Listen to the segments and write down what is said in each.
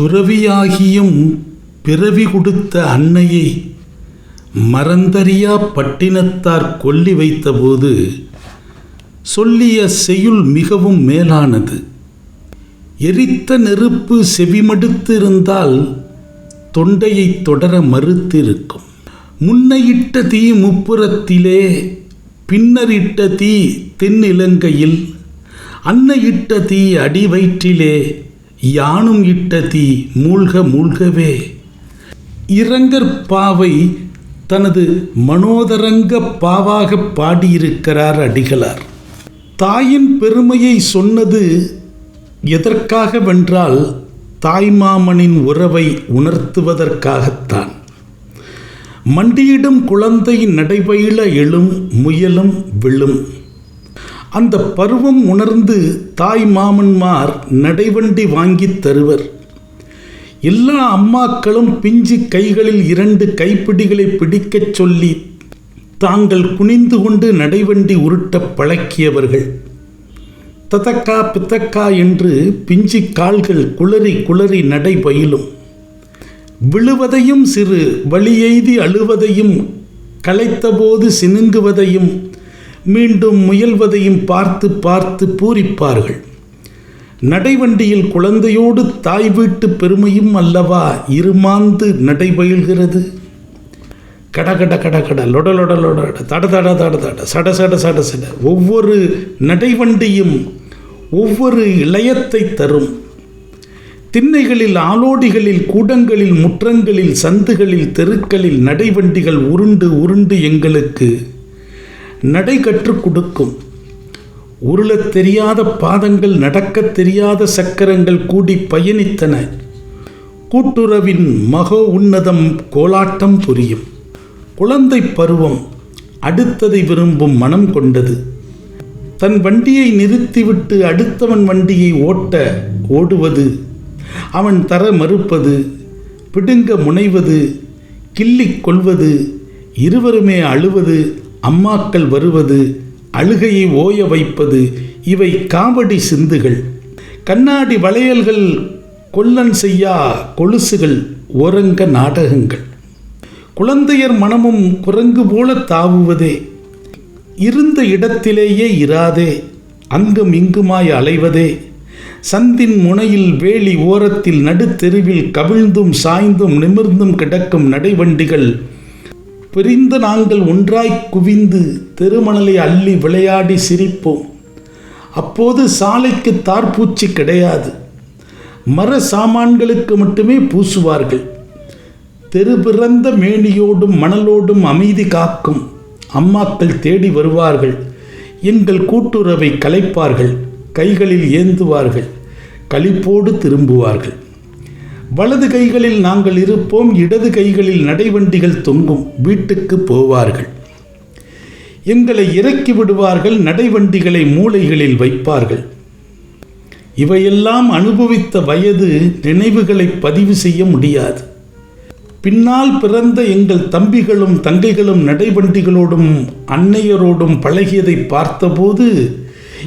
துறவியாகியும் பிறவி கொடுத்த அன்னையை மறந்தறியா பட்டினத்தார் கொல்லி வைத்தபோது சொல்லிய செய்யுள் மிகவும் மேலானது. எரித்த நெருப்பு செவிமடுத்திருந்தால் தொண்டையை தொடர மறுத்திருக்கும். முன்னையிட்ட தீ முப்புறத்திலே பின்னரிட்ட தீ தென்னிலங்கையில் அன்னையிட்ட தீ அடி வயிற்றிலே யானும் இட்ட தீ மூழ்க மூழ்கவே. இரங்கற் பாவை தனது மனோதரங்க பாவாக பாடியிருக்கிறார் அடிகளார். தாயின் பெருமையை சொன்னது எதற்காக வென்றால் தாய்மாமனின் உறவை உணர்த்துவதற்காகத்தான். மண்டியிடும் குழந்தை நடைபயில எழும் முயலும் விழும். அந்த பருவம் உணர்ந்து தாய் மாமன்மார் நடைவண்டி வாங்கித் தருவர். எல்லா அம்மாக்களும் பிஞ்சு கைகளில் இரண்டு கைப்பிடிகளை பிடிக்கச் சொல்லி தாங்கள் குனிந்து கொண்டு நடைவண்டி உருட்டப் பழக்கியவர்கள். ததக்கா பித்தக்கா என்று பிஞ்சு கால்கள் குளறி குளறி நடை பயிலும். விழுவதையும் சிறு வழியெய்தி அழுவதையும் களைத்தபோது சினுங்குவதையும் மீண்டும் முயல்வதையும் பார்த்து பார்த்து பூரிப்பார்கள். நடைவண்டியில் குழந்தையோடு தாய் வீட்டு பெருமையும் அல்லவா இருமாந்து நடைபயில்கிறது? கடகட கடகட லொட லொட லொட தட தட தட தட சட சட சட சட ஒவ்வொரு நடைவண்டியும் ஒவ்வொரு இளையத்தை தரும். திண்ணைகளில் ஆலோடிகளில் கூடங்களில் முற்றங்களில் சந்துகளில் தெருக்களில் நடைவண்டிகள் உருண்டு உருண்டு எங்களுக்கு நடை கற்றுக் கொடுக்கும். உருளத் தெரியாத பாதங்கள் நடக்கத் தெரியாத சக்கரங்கள் கூடி பயணித்தன. கூட்டுறவின் மகோ உன்னதம் கோலாட்டம் புரியும். குழந்தை பருவம் அடுத்ததை விரும்பும் மனம் கொண்டது. தன் வண்டியை நிறுத்திவிட்டு அடுத்தவன் வண்டியை ஓட்ட ஓடுவது அவன் தர மறுப்பது பிடுங்க முனைவது கிள்ளிக் கொள்வது இருவருமே அழுவது அம்மாக்கள் வருவது அழுகையை ஓய வைப்பது இவை காவடி சிந்துகள். கண்ணாடி வளையல்கள் கொல்லன் செய்யா கொலுசுகள் ஓரங்க நாடகங்கள். குழந்தையர் மனமும் குரங்கு போல தாவுவதே இருந்த இடத்திலேயே இராதே அங்கும் இங்குமாய் அலைவதே. சந்தின் முனையில் வேலி ஓரத்தில் நடுத்தெருவில் கவிழ்ந்தும் சாய்ந்தும் நிமிர்ந்தும் கிடக்கும் நடைவண்டிகள் பிரிந்து நாங்கள் ஒன்றாய் குவிந்து தெருமணலை அள்ளி விளையாடி சிரிப்போம். அப்போது சாலைக்கு தார்பூச்சி கிடையாது. மர சாமான்களுக்கு மட்டுமே பூசுவார்கள். தெரு பிறந்த மேனியோடும் மணலோடும் அமைதி காக்கும். அம்மாக்கள் தேடி வருவார்கள். எங்கள் கூட்டுறவை கலைப்பார்கள். கைகளில் ஏந்துவார்கள். களிப்போடு திரும்புவார்கள். வலது கைகளில் நாங்கள் இருப்போம் இடது கைகளில் நடைவண்டிகள் தொங்கும் வீட்டுக்கு போவார்கள். எங்களை இறக்கி விடுவார்கள் நடைவண்டிகளை மூளைகளில் வைப்பார்கள். இவையெல்லாம் அனுபவித்த வயது நினைவுகளை பதிவு செய்ய முடியாது. பின்னால் பிறந்த எங்கள் தம்பிகளும் தங்கைகளும் நடைவண்டிகளோடும் அன்னையரோடும் பழகியதை பார்த்தபோது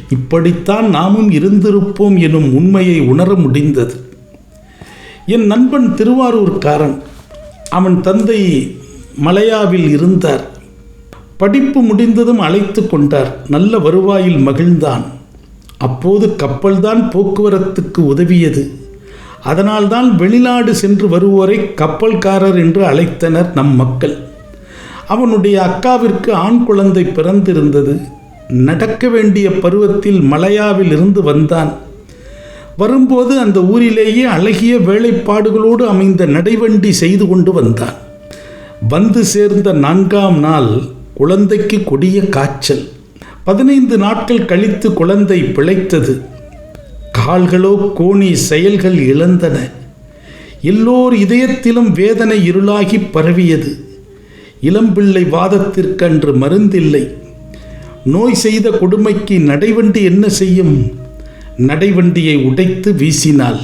இப்படித்தான் நாமும் இருந்திருப்போம் எனும் உண்மையை உணர முடிந்தது. என் நண்பன் திருவாரூர்காரன். அவன் தந்தை மலையாவில் இருந்தார். படிப்பு முடிந்ததும் அழைத்து கொண்டார். நல்ல வருவாயில் மகிழ்ந்தான். அப்போது கப்பல்தான் போக்குவரத்துக்கு உதவியது. அதனால்தான் வெளிநாடு சென்று வருவோரை கப்பல்காரர் என்று அழைத்தனர் நம் மக்கள். அவனுடைய அக்காவிற்கு ஆண் குழந்தை பிறந்திருந்தது. நடக்க வேண்டிய பருவத்தில் மலையாவில் இருந்து வந்தான். வரும்போது அந்த ஊரிலேயே அழகிய வேலைப்பாடுகளோடு அமைந்த நடைவண்டி செய்து கொண்டு வந்தான். வந்து சேர்ந்த நான்காம் நாள் குழந்தைக்கு கொடிய காய்ச்சல். பதினைந்து நாட்கள் கழித்து குழந்தை பிழைத்தது. கால்களோ கோணி செயல்கள் இழந்தன. எல்லோர் இதயத்திலும் வேதனை இருளாகி பரவியது. இளம்பிள்ளை வாதத்திற்கன்று மருந்தில்லை. நோய் செய்த கொடுமைக்கு நடைவண்டி என்ன செய்யும்? நடைவண்டியை உடைத்து வீசினாள்.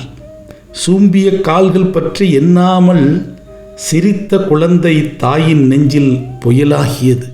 சூம்பிய கால்கள் பற்றி எண்ணாமல் சிரித்த குழந்தை தாயின் நெஞ்சில் புயலாகியது.